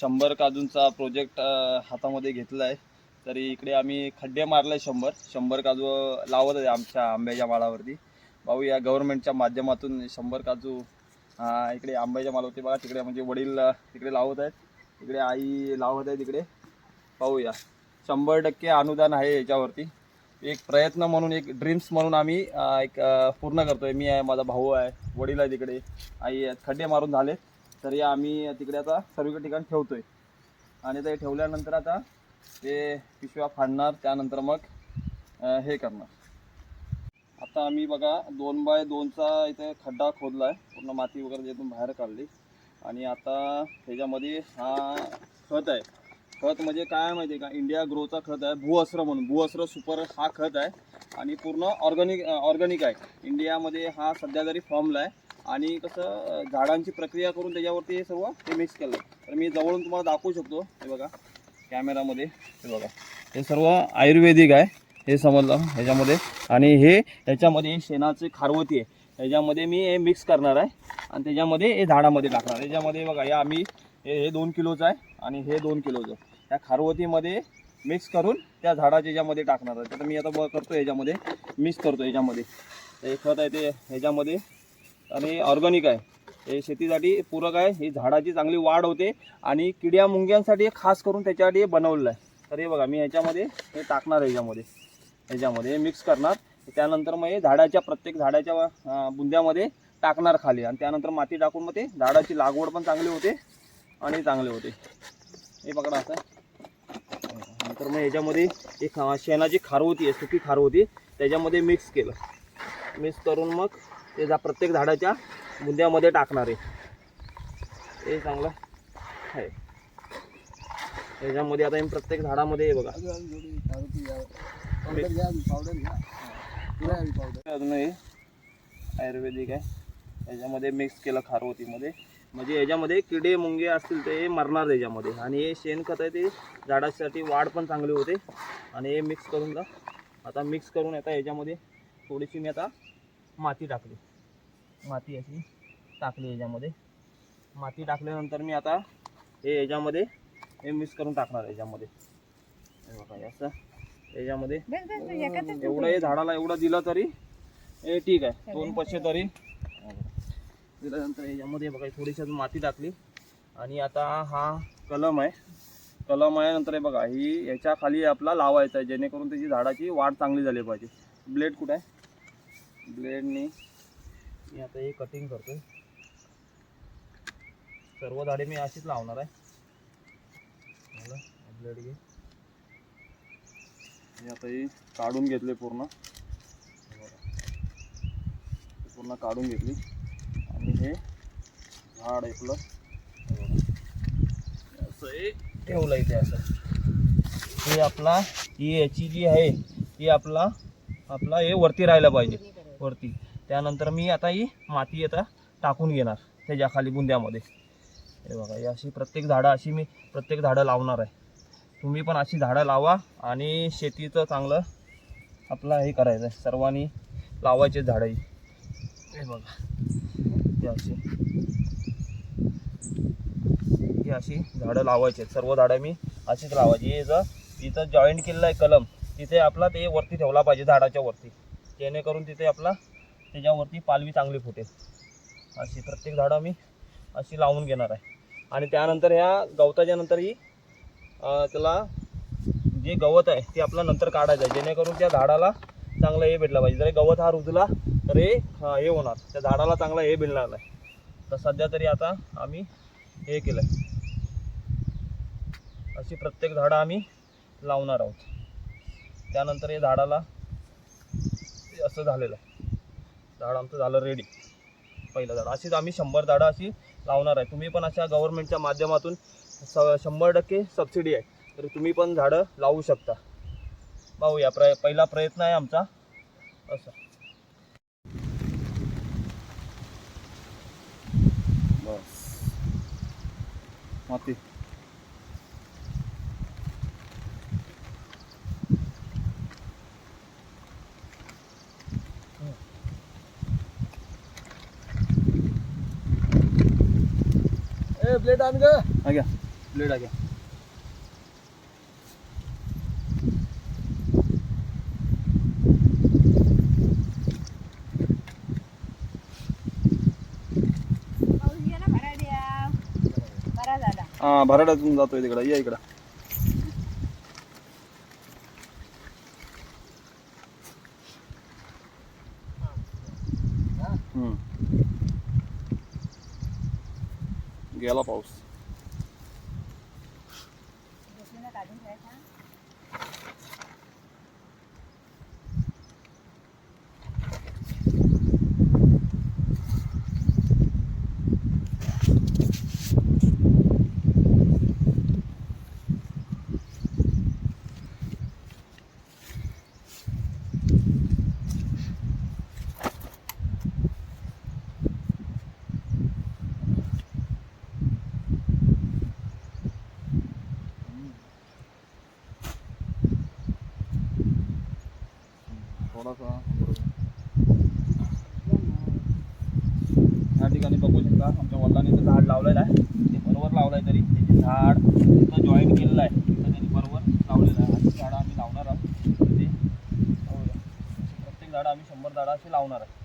शंभर काजूंचा प्रोजेक्ट हातामध्ये घेतला आहे. तरी इकडे आम्ही खड्डे मारले शंभर. शंभर काजू लावत आहे आमच्या आंब्याच्या माळावरती. भाऊ या गव्हर्नमेंटच्या माध्यमातून शंभर काजू इकडे आंब्याच्या माळावरती बघा तिकडे म्हणजे वडील तिकडे लावत आहेत. इकडे आई लावत आहे तिकडे पाहूया शंभर टक्के अनुदान आहे याच्यावरती. एक प्रयत्न म्हणून एक ड्रीम्स म्हणून आम्ही एक पूर्ण पूर्ण करतोय. मी आहे माझा भाऊ आहे वडील आहे तिकडे आई आहेत. खड्डे मारून झाले तर या आम्ही तिकडे आता सर्व ठिकाण ठेवतोय. आणि ते ठेवल्यानंतर आता ते पिशव्या फाडणार त्यानंतर मग हे करणार. आता आम्ही बघा दोन बाय दोनचा इथे खड्डा खोदला आहे पूर्ण माती वगैरे त्यातून बाहेर काढली. आणि आता त्याच्यामध्ये हा खत आहे. खत म्हणजे काय माहिती आहे का? इंडिया ग्रोचा खत आहे. भूअस्त्र म्हणून. भूअस्त्र सुपर हा खत आहे. आणि पूर्ण ऑर्गॅनिक ऑर्गॅनिक आहे. इंडियामध्ये हा सध्या तरी फॉर्मला आहे. आणि कसं झाडांची प्रक्रिया करून त्याच्यावरती हे सर्व हे मिक्स केलं. तर मी जवळून तुम्हाला दाखवू शकतो. हे बघा कॅमेरामध्ये हे बघा. हे सर्व आयुर्वेदिक आहे हे समजलं ह्याच्यामध्ये. आणि हे ह्याच्यामध्ये शेणाचे खारवती आहे. ह्याच्यामध्ये मी हे मिक्स करणार आहे. आणि त्याच्यामध्ये हे झाडामध्ये टाकणार ह्याच्यामध्ये बघा या आम्ही हे हे दोन किलोचं आहे आणि हे दोन किलोचं त्या खारवतीमध्ये मिक्स करून त्या झाडाच्या ह्याच्यामध्ये टाकणार आहे. तर मी आता करतो ह्याच्यामध्ये मिक्स करतो ह्याच्यामध्ये. हे खत आहे ते ह्याच्यामध्ये. आणि ऑर्गॅनिक आहे. हे शेतीसाठी पूरक आहे. ही झाडाची चांगली वाढ होते आणि किड्या मुंग्यांसाठी हे खास करून त्याच्यासाठी हे बनवलेलं आहे. तर हे बघा मी ह्याच्यामध्ये हे टाकणार आहे ह्याच्यामध्ये. ह्याच्यामध्ये हे मिक्स करणार. त्यानंतर मग हे झाडाच्या प्रत्येक झाडाच्या बुंद्यामध्ये टाकणार खाली. आणि त्यानंतर माती टाकून मग ते झाडाची लागवड पण चांगली होते आणि चांगले होते. हे पकडा असं नंतर मग ह्याच्यामध्ये एक शेणाची खारवती आहे सुकी खारवती त्याच्यामध्ये मिक्स केलं. मिक्स करून मग ते जा प्रत्येक झाडाच्या बुंद्यामध्ये टाकणार आहे. हे चांगलं आहे. त्याच्यामध्ये आता प्रत्येक झाडामध्ये बघा. अजून हे आयुर्वेदिक आहे. याच्यामध्ये मिक्स केलं खारवतीमध्ये म्हणजे याच्यामध्ये किडे मुंगे असतील ते मरणार त्याच्यामध्ये. आणि हे शेणखत आहे ते झाडासाठी वाढ पण चांगली होते. आणि हे मिक्स करून जा. आता मिक्स करून आता याच्यामध्ये थोडीशी मी आता माती टाकली. माती अशी टाकली याच्यामध्ये. माती टाकल्यानंतर मी आता हे याच्यामध्ये हे मिक्स करून टाकणार आहे याच्यामध्ये. बघा असं याच्यामध्ये. एवढं हे झाडाला एवढं दिलं तरी हे ठीक आहे. दोन पैसे तरी. दिल्यानंतर याच्यामध्ये बघा थोडीशी माती टाकली. आणि आता हा कलम आहे. कलम आहे नंतर हे बघा ही याच्या खाली आपला लावायचा आहे जेणेकरून त्याची झाडाची वाढ चांगली झाली पाहिजे. ब्लेड कुठे आहे? ब्लेडनी मी आता हे कटिंग करतोय. सर्व झाडे मी अशीच लावणार आहे. ब्लेड घे. हे आता ही काढून घेतले पूर्ण. पूर्ण काढून घेतली. आणि हे झाड ऐकलं असं हे. ठेवलं इथे असं. हे आपला ही याची जी आहे ती आपला आपला हे वरती राहायला पाहिजे. वरती. त्यानंतर मी आता ही माती आता टाकून घेणार त्याच्याखाली बुंद्यामध्ये. हे बघा ही अशी प्रत्येक झाडं अशी मी प्रत्येक झाडं लावणार आहे. तुम्ही पण अशी झाडं लावा आणि शेतीचं चांगलं आपला हे करायचं आहे सर्वांनी लावायचे झाडं ही. हे बघा हे अशी. ही अशी झाडं लावायची आहेत. सर्व झाडं मी अशीच लावायची. हे जर तिथं जॉईंट केलेलं आहे कलम तिथे आपला ते वरती ठेवला पाहिजे झाडाच्या वरती. जेणेकरून तिथे आपला त्याच्यावरती पालवी चांगली फुटेल. अशी प्रत्येक झाडं मी अशी लावून घेणार आहे. आणि त्यानंतर ह्या गवताच्या नंतरही त्याला जे गवत आहे ते आपलं नंतर काढायचं आहे. जेणेकरून त्या झाडाला चांगलं हे भेटलं पाहिजे. जर गवत हा रुजला तर हे हे होणार. त्या झाडाला चांगलं हे भेटणार नाही. तर सध्या तरी आता आम्ही हे केलं आहे अशी प्रत्येक झाडं आम्ही लावणार आहोत. त्यानंतर हे झाडाला असं झालेलं आहे. झाड आमचं झालं रेडी पहिलं झाड. अशीच आम्ही शंभर झाडं अशी लावणार आहे. तुम्ही पण अशा गव्हर्नमेंटच्या माध्यमातून स शंभर टक्के सबसिडी आहे. तर तुम्ही पण झाडं लावू शकता. पाहूया. प्रय पहिला प्रयत्न आहे आमचा. असं. बस. माती. प्लेट आण ग. घ्या. प्लेट झाला हा भराड्यातून जातोय तिकडं. या इकडं. Gela Balsa. थोडासा. या ठिकाणी बघू शकता आमच्या वडिलांनी इथं झाड लावलेलं आहे. ते बरोबर लावलं आहे तरी त्याचे झाड तिथं जॉईन केलेलं आहे तिथं त्यांनी बरोबर लावलेलं आहे. आणि झाडं आम्ही लावणार आहोत. ते प्रत्येक झाडं आम्ही शंभर झाडं असे लावणार आहे